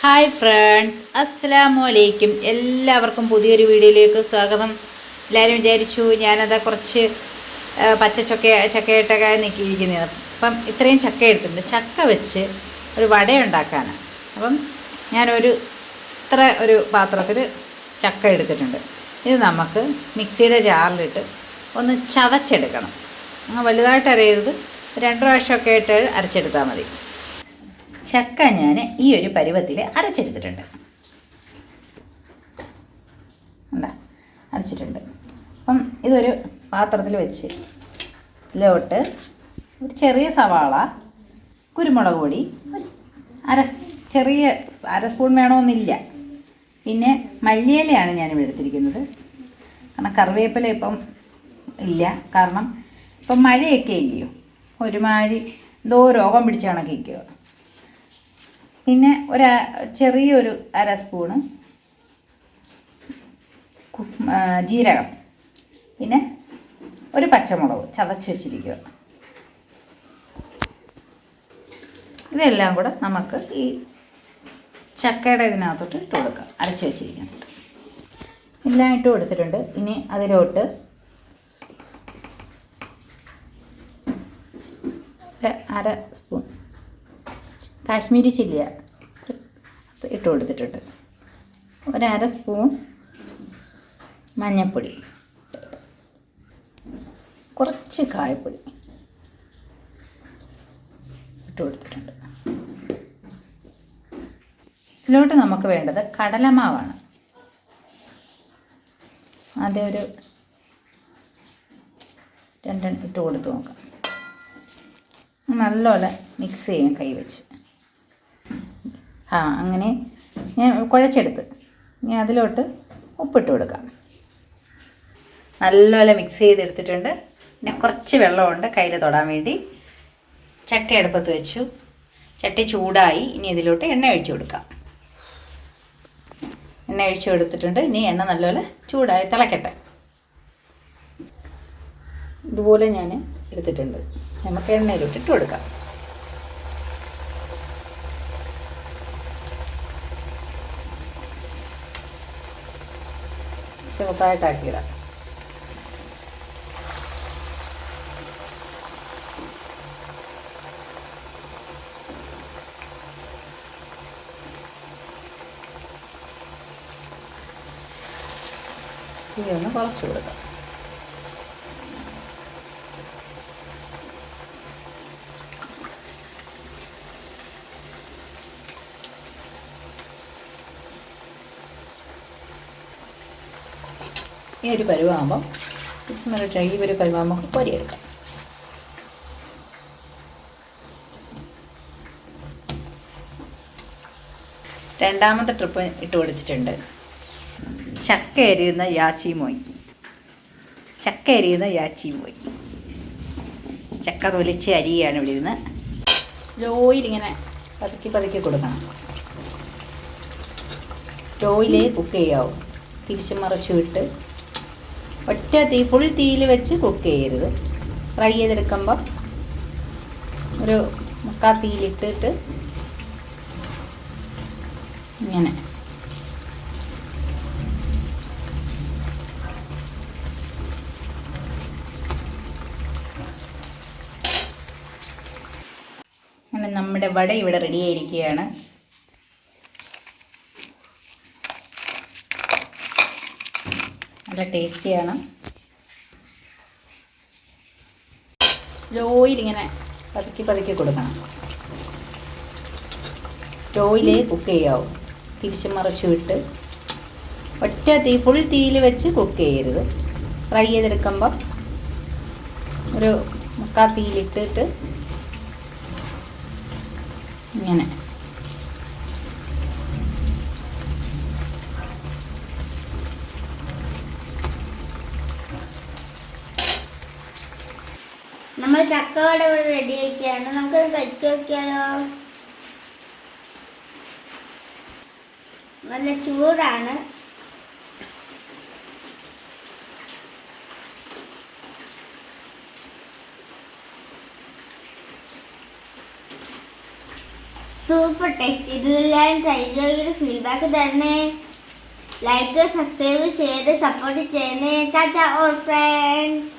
Hi friends അസ്സാമു അലൈക്കും എല്ലാവർക്കും പുതിയൊരു വീഡിയോയിലേക്ക് സ്വാഗതം. എല്ലാവരും വിചാരിച്ചു ഞാനത് കുറച്ച് പച്ച ചക്ക ചക്കയിട്ടൊക്കെ നിൽക്കിയിരിക്കുന്നത് അപ്പം ഇത്രയും ചക്ക എടുത്തിട്ടുണ്ട്. ചക്ക വെച്ച് ഒരു വട ഉണ്ടാക്കാനാണ് അപ്പം ഞാനൊരു ഇത്ര ഒരു പാത്രത്തിൽ ചക്ക എടുത്തിട്ടുണ്ട്. ഇത് നമുക്ക് മിക്സിയുടെ ജാറിലിട്ട് ഒന്ന് ചതച്ചെടുക്കണം. അങ്ങ് വലുതായിട്ട് അരയരുത്. രണ്ട് പ്രാവശ്യമൊക്കെ ആയിട്ട് അരച്ചെടുത്താൽ മതി. ചക്ക ഞാൻ ഈ ഒരു പരുവത്തിൽ അരച്ചെടുത്തിട്ടുണ്ട്. അരച്ചിട്ടുണ്ട്. അപ്പം ഇതൊരു പാത്രത്തിൽ വെച്ച് ഇതിലോട്ട് ഒരു ചെറിയ സവാള കുരുമുളക് പൊടി അര ചെറിയ അര സ്പൂൺ വേണമെന്നില്ല. പിന്നെ മല്ലിയിലയാണ് ഞാനിവിടെ എടുത്തിരിക്കുന്നത്. കാരണം കറിവേപ്പില ഇപ്പം ഇല്ല. കാരണം ഇപ്പം മഴയൊക്കെ ഇല്ലയോ? ഒരുമാതിരി എന്തോ രോഗം പിടിച്ച കണക്കിരിക്കുക പിന്നെ ഒരു ചെറിയൊരു അര സ്പൂണ് ജീരകം. പിന്നെ ഒരു പച്ചമുളക് ചതച്ച് വെച്ചിരിക്കുക. ഇതെല്ലാം കൂടെ നമുക്ക് ഈ ചക്കയുടെ ഇതിനകത്തോട്ട് ഇട്ട് കൊടുക്കാം. അരച്ച് വെച്ചിരിക്കുന്നുണ്ട്. എല്ലാം ഇട്ട് കൊടുത്തിട്ടുണ്ട്. ഇനി അതിലോട്ട് അര സ്പൂൺ കാശ്മീരി ചില്ലിയ. ഇട്ട് കൊടുത്തിട്ടുണ്ട്. ഒരര സ്പൂൺ മഞ്ഞൾപ്പൊടി കുറച്ച് കായപ്പൊടി ഇട്ട് കൊടുത്തിട്ടുണ്ട്. ഇതിലോട്ട് നമുക്ക് വേണ്ടത് കടലമാവാണ്. ആദ്യം ഒരു രണ്ടെണ്ണം ഇട്ട് കൊടുത്ത് നോക്കാം. നല്ലപോലെ മിക്സ് ചെയ്യാം കൈ വെച്ച്. ആ അങ്ങനെ ഞാൻ കുഴച്ചെടുത്ത്. ഇനി അതിലോട്ട് ഉപ്പിട്ട് കൊടുക്കാം. നല്ലപോലെ മിക്സ് ചെയ്തെടുത്തിട്ടുണ്ട്. പിന്നെ കുറച്ച് വെള്ളമുണ്ട് കയ്യിൽ തൊടാൻ വേണ്ടി. ചട്ടി അടുപ്പത്ത് വെച്ചു. ചട്ടി ചൂടായി. ഇനി ഇതിലോട്ട് എണ്ണ ഒഴിച്ചു കൊടുക്കാം. എണ്ണ ഒഴിച്ചു കൊടുത്തിട്ടുണ്ട്. ഇനി എണ്ണ നല്ലപോലെ ചൂടായി തിളക്കട്ടെ. ഇതുപോലെ ഞാൻ എടുത്തിട്ടുണ്ട്. നമുക്ക് എണ്ണയിലോട്ട് ഇട്ട് കൊടുക്കാം. ചെറുതായിട്ടാക്കിയിടാം. തീ ഒന്ന് കുറച്ച് കൊടുക്കാം. ഈ ഒരു പരുവാകുമ്പം മറിയിട്ട് ഈ ഒരു പരുവാകുമ്പോൾ നമുക്ക് പൊരിയെടുക്കാം രണ്ടാമത്തെ ട്രിപ്പ് ഇട്ട് കൊടുത്തിട്ടുണ്ട്. ചക്ക എരിയുന്ന യാച്ചി മോയി. ചക്ക എരിയുന്ന യാച്ചി മോയി. ചക്ക തൊലിച്ച് അരിയാണ് ഇവിടെ ഇരുന്ന് സ്ലോയിൽ ഇങ്ങനെ പതുക്കി പതുക്കി കൊടുക്കണം. സ്റ്റോയിലേ കുക്ക് ചെയ്യാവും. തിരിച്ചു മറിച്ചു വിട്ട് ഒറ്റ തീ ഫുൾ തീയിൽ വെച്ച് കുക്ക് ചെയ്യരുത്. ഫ്രൈ ചെയ്തെടുക്കുമ്പം ഒരു മുക്കാ തീയിലിട്ടിട്ട് ഇങ്ങനെ. നമ്മുടെ വട ഇവിടെ റെഡി ആയിരിക്കുകയാണ്. നല്ല ടേസ്റ്റിയാണ് സ്ലോയിൽ ഇങ്ങനെ പതുക്കി പതുക്കി കൊടുക്കണം. സ്ലോയിൽ കുക്ക് ചെയ്യാവും. തിരിച്ച് മറച്ചു വിട്ട് ഒറ്റ തീ ഫുൾ തീയിൽ വെച്ച് കുക്ക് ചെയ്യരുത്. ഫ്രൈ ചെയ്തെടുക്കുമ്പം ഒരു മുക്കാ തീയിലിട്ടിട്ട് ഇങ്ങനെ. നമ്മൾ ചക്കവട റെഡി ആക്കിയാണ്. നമുക്കത് കഴിച്ചു നോക്കിയാലോ? നല്ല ചൂടാണ്. സൂപ്പർ ടേസ്റ്റ് ഇതെല്ലാം ട്രൈ ചെയ്തൊരു ഫീഡ്ബാക്ക് തരണേ. ലൈക്ക് സബ്സ്ക്രൈബ് ചെയ്ത് സപ്പോർട്ട് ചെയ്യണേ. Tata all friends